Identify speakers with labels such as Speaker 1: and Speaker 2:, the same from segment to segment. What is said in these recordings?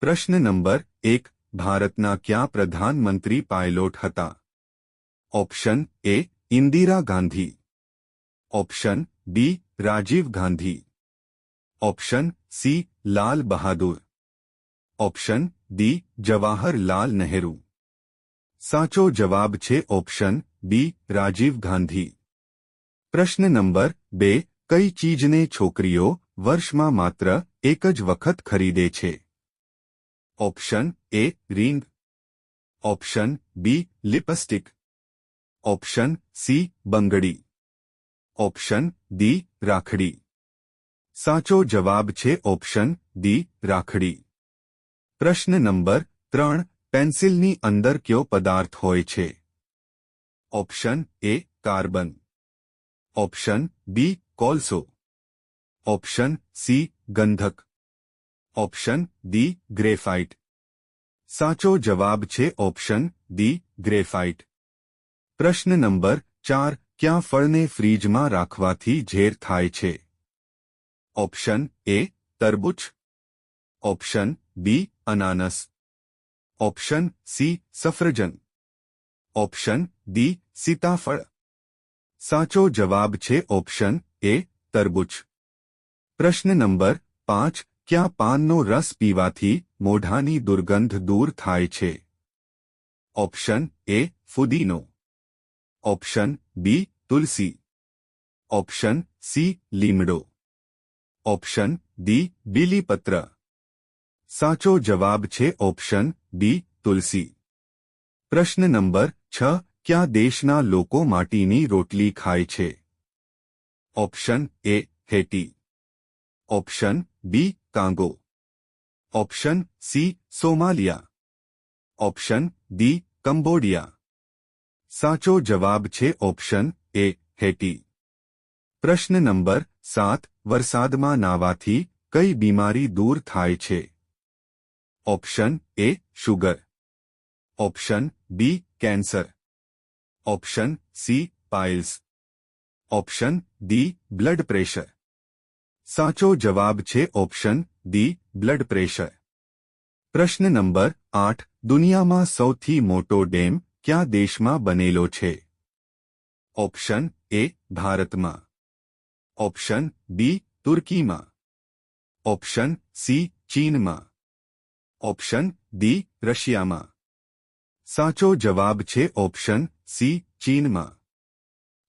Speaker 1: પ્રશ્ન નંબર એક, ભારતના ક્યાં પ્રધાનમંત્રી પાયલોટ હતા? Option A, Indira Gandhi. Option B, Rajiv Gandhi. Option C, Lal Bahadur. Option D, Jawaharlal Nehru. સાચો જવાબ છે ઓપ્શન બી, રાજીવ ગાંધી. પ્રશ્ન નંબર બે, કઈ ચીજને છોકરીઓ વર્ષમાં માત્ર એક જ વખત ખરીદે છે? Option A ring option B lipstick option C બંગડી. ઓપ્શન ડી રાખડી. સાચો જવાબ છે ઓપ્શન ડી રાખડી. પ્રશ્ન નંબર ત્રણ, પેન્સિલની અંદર કયો પદાર્થ હોય છે? Option A carbon. Option B કોલસો. Option C ગંધક. Option D graphite સાચો જવાબ છે ઓપ્શન ડી ગ્રેફાઇટ પ્રશ્ન નંબર ચાર ક્યાં ફળને ફ્રીજમાં રાખવાથી ઝેર થાય છે ઓપ્શન એ તરબૂચ ઓપ્શન બી અનાનસ ઓપ્શન સી સફરજન ઓપ્શન ડી સીતાફળ સાચો જવાબ છે ઓપ્શન એ તરબૂચ પ્રશ્ન નંબર પાંચ ક્યાં પાનનો રસ પીવાથી મોઢાની દુર્ગંધ દૂર થાય છે ઓપ્શન એ ફુદીનો ઓપ્શન બી તુલસી ઓપ્શન સી લીમડો ઓપ્શન ડી બીલીપત્ર સાચો જવાબ છે ઓપ્શન બી તુલસી પ્રશ્ન નંબર છ ક્યાં દેશના લોકો માટીની રોટલી ખાય છે ઓપ્શન એ હેટી option B Congo option C Somalia option D Cambodia સાચો જવાબ છે ઓપ્શન એ હેટી પ્રશ્ન નંબર સાત, વરસાદમાં નાવાથી કઈ બીમારી દૂર થાય છે? Option A sugar option B cancer option C piles option D blood pressure સાચો જવાબ છે ઓપ્શન ડી બ્લડ પ્રેશર પ્રશ્ન નંબર આઠ દુનિયામાં સૌથી મોટો ડેમ ક્યાં દેશમાં બનેલો છે ઓપ્શન એ ભારતમાં ઓપ્શન બી તુર્કીમાં ઓપ્શન સી ચીનમાં ઓપ્શન ડી રશિયામાં સાચો જવાબ છે ઓપ્શન સી ચીનમાં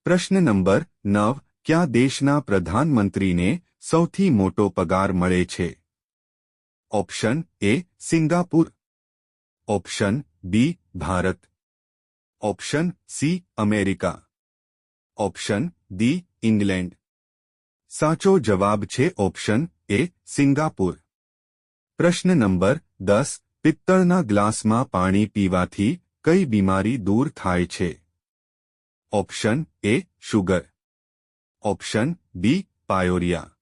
Speaker 1: પ્રશ્ન નંબર નવ ક્યાં દેશના પ્રધાનમંત્રીને સૌથી મોટો પગાર મળે છે. Option A Singapore. Option B Bharat. Option C America. Option D England. સાચો જવાબ છે ઓપ્શન એ સિંગાપુર. પ્રશ્ન નંબર દસ, પિત્તળના ગ્લાસમાં પાણી પીવાથી કઈ બીમારી દૂર થાય છે? Option A sugar. Option B pyorrhoea.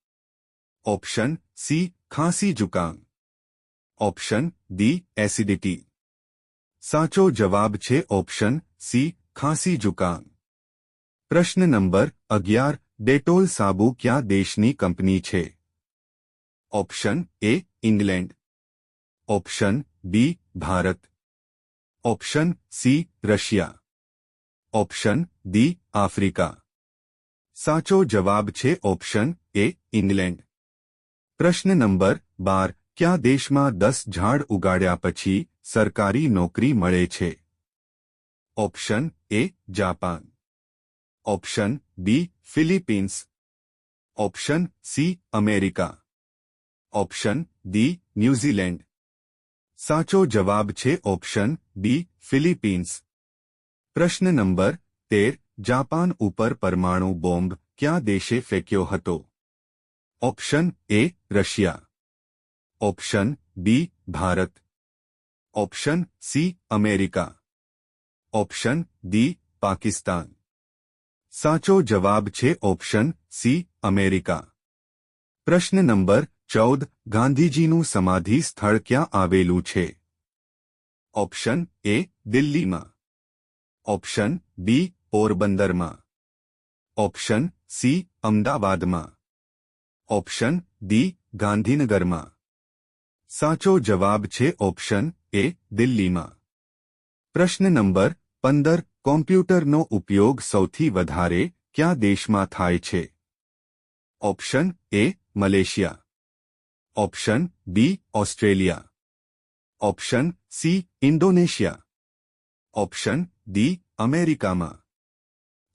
Speaker 1: Option C ખાંસી જુકામ ઓપ્શન ડી એસિડિટી સાચો જવાબ છે ઓપ્શન સી ખાંસી જુકામ પ્રશ્ન નંબર અગિયાર ડેટોલ સાબુ ક્યાં દેશની કંપની છે option A England option B Bharat option C Russia option D Africa સાચો જવાબ છે ઓપ્શન એ ઇંગ્લેન્ડ પ્રશ્ન નંબર બાર, ક્યાં દેશમાં દસ ઝાડ ઉગાડ્યા પછી સરકારી નોકરી મળે છે? Option A, Japan. Option B, Philippines. Option C, America. Option D, New Zealand. સાચો જવાબ છે ઓપ્શન બી, ફિલિપીન્સ. પ્રશ્ન નંબર તેર, જાપાન ઉપર પરમાણુ બોમ્બ ક્યાં દેશે ફેંક્યો હતો? option A Russia option B Bharat option C America option D Pakistan સાચો જવાબ છે ઓપ્શન સી અમેરિકા પ્રશ્ન નંબર ચૌદ ગાંધીજીનું સમાધિ સ્થળ ક્યાં આવેલું છે ઓપ્શન એ દિલ્હીમાં ઓપ્શન બી પોરબંદરમાં ઓપ્શન સી અમદાવાદમાં ઓપ્શન ડી, ગાંધીનગરમાં. સાચો જવાબ છે ઓપ્શન એ, દિલ્હીમાં. પ્રશ્ન નંબર પંદર, કોમ્પ્યુટરનો ઉપયોગ સૌથી વધારે કયા દેશમાં થાય છે? Option A, Malaysia. Option B, Australia. Option C, Indonesia. Option D, અમેરિકામાં.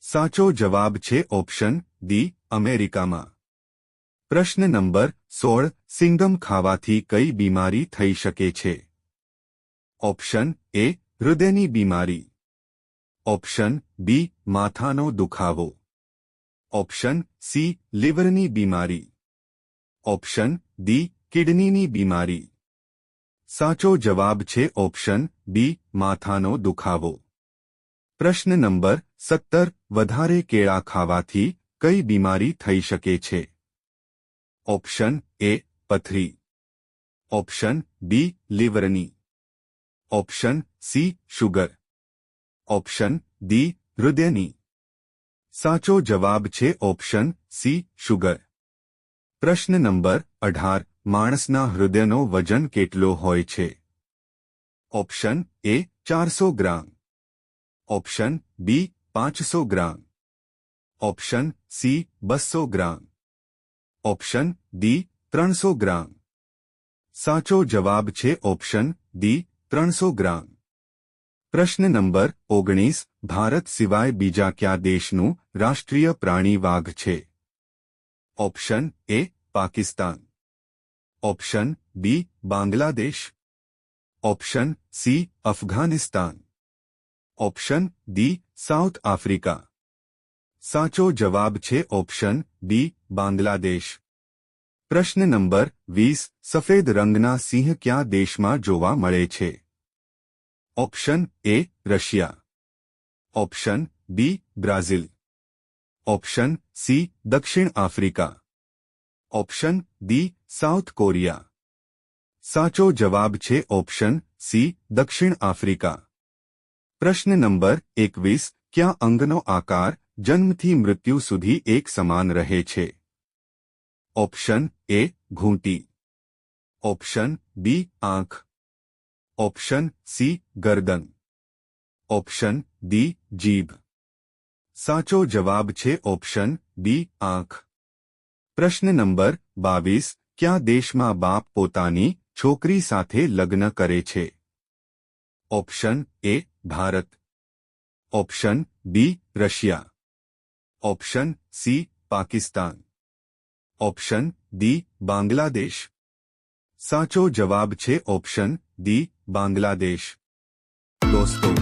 Speaker 1: સાચો જવાબ છે ઓપ્શન ડી, અમેરિકામાં. પ્રશ્ન નંબર સોળ, સિંગમ ખાવાથી કઈ બીમારી થઈ શકે છે? ઓપ્શન એ, હૃદયની બીમારી. ઓપ્શન બી, માથાનો દુખાવો. ઓપ્શન સી, લીવરની બીમારી. ઓપ્શન ડી, કિડનીની બીમારી. સાચો જવાબ છે ઓપ્શન બી, માથાનો દુખાવો. પ્રશ્ન નંબર સત્તર, વધારે કેળા ખાવાથી કઈ બીમારી થઈ શકે છે? ઓપ્શન એ પથરી option B લીવરની option C sugar option D હૃદયની સાચો જવાબ છે ઓપ્શન સી શુગર પ્રશ્ન નંબર અઢાર, માણસના હૃદયનો વજન કેટલો હોય છે? ઓપ્શન એ ચારસો ગ્રામ. ઓપ્શન બી પાંચસો ગ્રામ. ઓપ્શન સી બસો ગ્રામ. ઓપ્શન ડી ત્રણસો ગ્રામ સાચો જવાબ છે ઓપ્શન ડી ત્રણસો ગ્રામ પ્રશ્ન નંબર ઓગણીસ ભારત સિવાય બીજા કયા દેશનું રાષ્ટ્રીય પ્રાણી વાઘ છે option A Pakistan option B Bangladesh option C Afghanistan option D South Africa સાચો જવાબ છે ઓપ્શન બી બાંગ્લાદેશ પ્રશ્ન નંબર વીસ સફેદ રંગના સિંહ કયા દેશમાં જોવા મળે છે option A Russia option B Brazil option C દક્ષિણ Africa option D South Korea સાચો જવાબ છે ઓપ્શન સી દક્ષિણ આફ્રિકા પ્રશ્ન નંબર એકવીસ ક્યાં અંગનો આકાર જન્મથી મૃત્યુ સુધી એક સમાન રહે છે ઓપ્શન એ ઘૂંટી ઓપ્શન બી આંખ ઓપ્શન સી ગરદન ઓપ્શન ડી જીભ સાચો જવાબ છે ઓપ્શન બી આંખ પ્રશ્ન નંબર બાવીસ ક્યાં દેશમાં બાપ પોતાની છોકરી સાથે લગ્ન કરે છે option A Bharat option B Russia Option C Pakistan option D Bangladesh સાચો જવાબ છે ઓપ્શન ડી બાંગ્લાદેશ દોસ્તો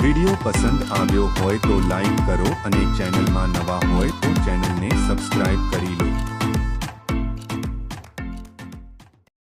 Speaker 1: વિડિયો પસંદ આવ્યો હોય તો લાઈક કરો અને ચેનલમાં નવા હોય તો ચેનલને સબસ્ક્રાઇબ કરી લો.